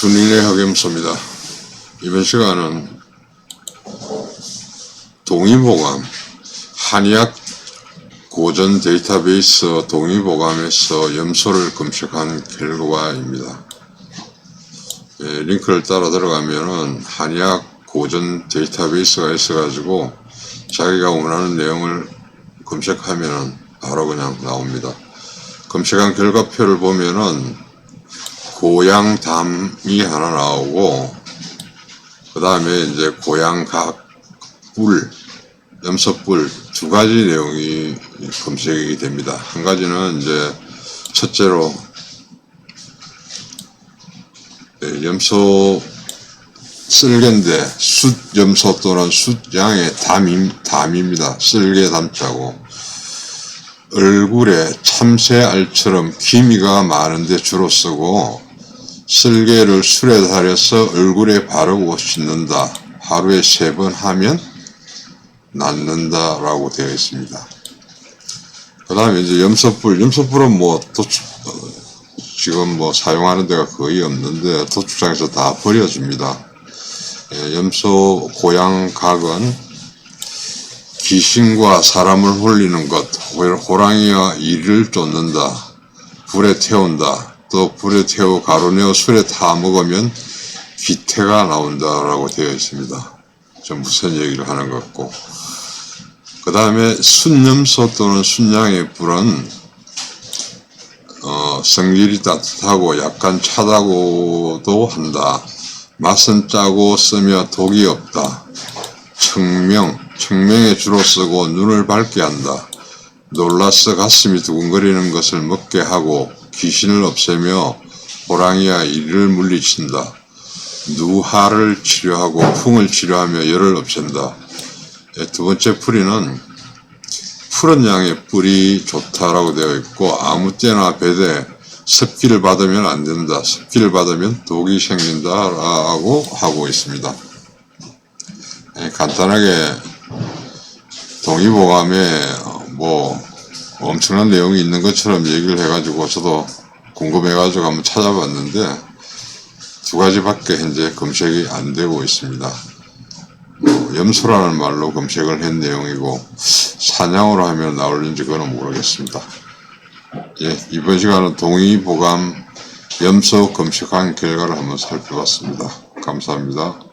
순인의 흑염소입니다. 이번 시간은 동의보감, 한의학 고전 데이터베이스 동의보감에서 염소를 검색한 결과입니다. 예, 링크를 따라 들어가면은 한의학 고전 데이터베이스가 있어가지고 자기가 원하는 내용을 검색하면은 바로 그냥 나옵니다. 검색한 결과표를 보면은 고양 담이 하나 나오고 그 다음에 이제 고양 각뿔, 염소뿔 두 가지 내용이 검색이 됩니다. 한 가지는 이제 첫째로 네, 염소 쓸개인데 숫염소 또는 숫양의 담임, 담입니다. 쓸개 담자고 얼굴에 참새알처럼 기미가 많은데 주로 쓰고 쓸개를 술에 달여서 얼굴에 바르고 씻는다. 하루에 세 번 하면 낫는다 라고 되어 있습니다. 그 다음에 이제 염소뿔, 염소뿔은 뭐 도축, 어, 지금 뭐 사용하는 데가 거의 없는데 도축장에서 다 버려줍니다. 예, 염소 고양 각은 귀신과 사람을 홀리는 것, 호- 호랑이와 이를 쫓는다, 불에 태운다, 또 불에 태워 가루내어 술에 타 먹으면 기태가 나온다라고 되어 있습니다. 좀 무슨 얘기를 하는 것 같고. 그 다음에 순염소 또는 순양의 불은 어, 성질이 따뜻하고 약간 차다고도 한다. 맛은 짜고 쓰며 독이 없다. 청명, 청명에 주로 쓰고 눈을 밝게 한다. 놀라서 가슴이 두근거리는 것을 먹게 하고 귀신을 없애며 호랑이와 이를 물리친다. 누하를 치료하고 풍을 치료하며 열을 없앤다. 예, 두 번째 풀이는 푸른 양의 뿔이 좋다라고 되어 있고 아무 때나 배대 습기를 받으면 안 된다. 습기를 받으면 독이 생긴다라고 하고 있습니다. 예, 간단하게 동의보감에 어, 뭐 엄청난 내용이 있는 것처럼 얘기를 해가지고 저도 궁금해가지고 한번 찾아봤는데 두 가지밖에 현재 검색이 안 되고 있습니다. 뭐 염소라는 말로 검색을 한 내용이고 사냥으로 하면 나올는지 그건 모르겠습니다. 예, 이번 시간은 동의보감 염소 검색한 결과를 한번 살펴봤습니다. 감사합니다.